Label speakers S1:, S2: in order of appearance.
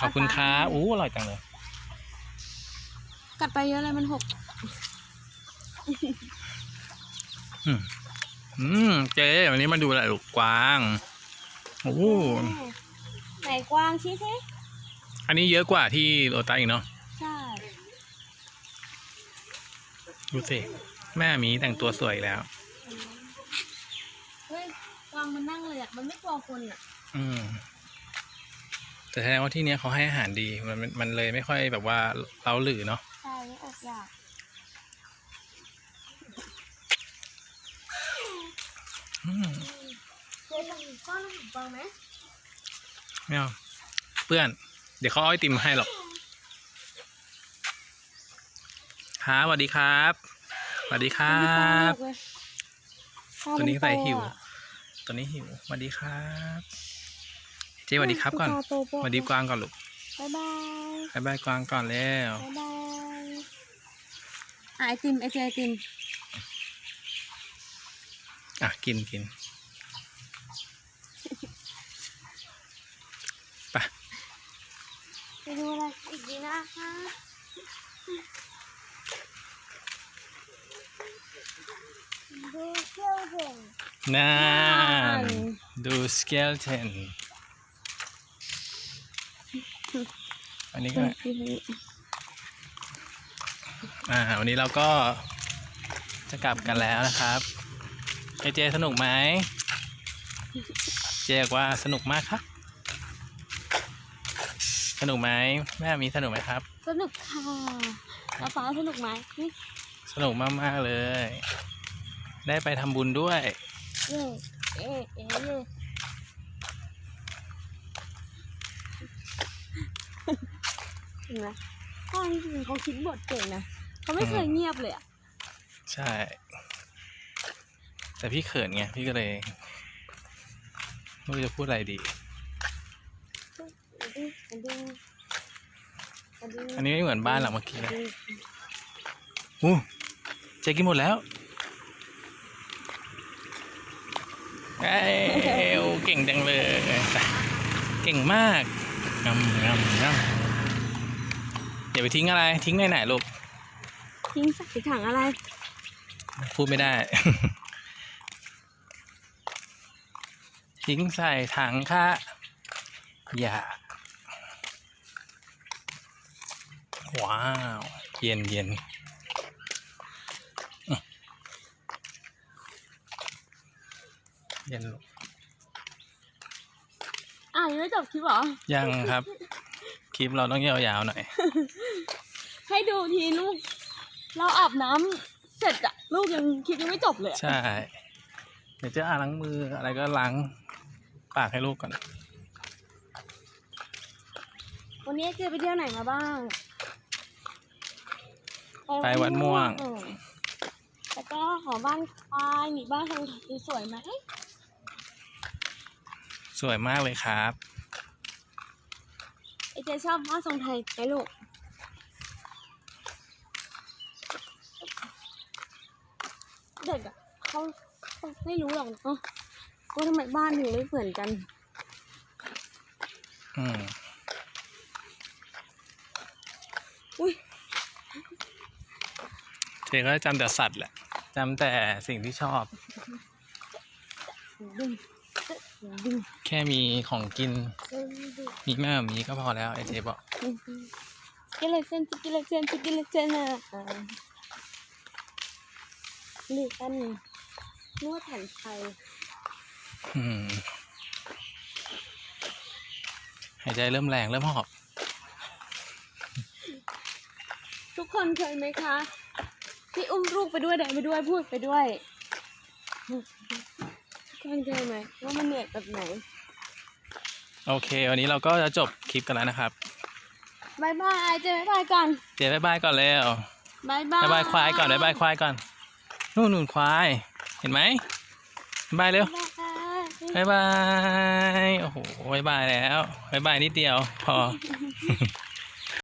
S1: ขอบคุณครับอู้อร่อยจังเลย
S2: กัดไปเยอะเลยมันหก
S1: อืมเจ๊วันนี้มาดูอะไรลูกกวางโอ้
S2: ไหนกวางชี้สิ
S1: อันนี้เยอะกว่าที่โรตัสอีกเนาะ
S2: ใช่
S1: ดูสิแม่หมีแต่งตัวสวยอีกแล้ว
S2: เฮ้ยกวางมันนั่งเลยอะมันไม่กลัวคนอะ
S1: อืม แต่แสดงว่าที่เนี้ยเขาให้อาหารดีมันมันมันเลยไม่ค่อยแบบว่าเล้าหลือเนาะ
S2: ใช่ไม่อดอยาก
S1: อืม
S2: เจ๊ทำก้อนขนมปังไหม
S1: ไม่เอาเพื่อน เดี๋ยวเขาเอาไอติมมาให้หรอกครับสวัสดีครับสวัสดีครับตัวนี้ใส่หิว ตัวนี้หิวสวัสดีครับ เจ๊สวัสดีครับก่อนสวัสดีกวางก่อนลูก
S2: บ๊ายบาย
S1: บายบายกวางก่อนแล้ว
S2: บ๊ายบายอะไอติมไอเจไอติม
S1: อะกินกินไป
S2: ไปดูอะไรอีกดีนะคะดูเที่ยวเห็น
S1: น่า
S2: นั่น
S1: ดูสเกลเทน อันนี้ก็ อ่า วันนี้เราก็จะกลับกันแล้วนะครับเอเจสนุกไหม เจบอกว่าสนุกมากครับ สนุกไหมแม่มีสนุกไหมครับ
S2: สนุกค่ะป๊าป๊าสนุกไหมนี่
S1: สนุกมากๆเลย ได้ไปทำบุญด้วย
S2: เอ๊ะเอ๊ะเอ๊ะเอ๊ะพ่อจริงๆเขาคิดบทเก่งนะเขาไม่เคยเงียบเลยอะ
S1: ใช่ แต่พี่เขินไงพี่ก็เลยไม่รู้จะพูดอะไรดี อันนี้ไม่เหมือนบ้านหลังเมื่อกี้เลยอู้เจกินหมดแล้วเอ้ยเก่งจังเลย เก่งมากงำงำงำ อย่าไปทิ้งอะไร ทิ้งไหนไหนลูก
S2: ทิ้งใส่ถังอะไร
S1: พูดไม่ได้ ทิ้งใส่ถังค่ะ อย่า ว้าว เย็นเย็นอื้อเย็นลูก
S2: อะยังไม่จบคลิปเหรอ
S1: ยังครับ คลิปเราต้องยาวๆหน่อย
S2: ให้ดูทีลูก เราอาบน้ำเสร็จอะลูกยังคลิปยังไม่จบเลยอะ
S1: ใช่ เดี๋ยวจะอ่าล้างมืออะไรก็ล้างปากให้ลูกก่อน
S2: วันนี้เจไปเที่ยวไหนมาบ้าง
S1: ไปวัดม่วง
S2: เออแล้วก็หอบ้านควายมีบ้านทางสวยไหม
S1: สวยมากเลยครับ
S2: ไอ เจชอบบ้านทรงไทยไหมลูกเด็กอะเขาเขาไม่รู้หรอกเนาะว่าทำไมบ้านถึงไม่เหมือนกัน
S1: อืม
S2: อุ้ย
S1: เจก็จำแต่สัตว์แหละจำแต่สิ่งที่ชอบ
S2: ดึงดึง
S1: แค่มีของกิน
S2: ดึงดึง
S1: มีแม่มีก็พอแล้วไอเจบอก
S2: กินเลยเส้นกินเลยเส้นกินเลยเส้นอะหรือกันนวดแผนไทย
S1: อืมหายใจเริ่มแรงเริ่มหอบ
S2: ทุกคนเคยไหมคะ ที่อุ้มลูกไปด้วยเดินไปด้วยพูดไปด้วย ทุกคนเคยไหมว่ามันเหนื่อยแบบไหน
S1: โอเค วันนี้เราก็จะจบคลิปกันแล้วนะครับ
S2: บายบาย เจอบายบายกัน
S1: เจบายบายก่อนแล้ว
S2: บายบาย
S1: บายบายควายก่อนบายบายควายก่อน นู่นนู่นควาย เห็นไหมบายบายเร็ว
S2: บายบาย
S1: บายบายโอ้โหบายบายแล้วบายบายนิดเดียว พอ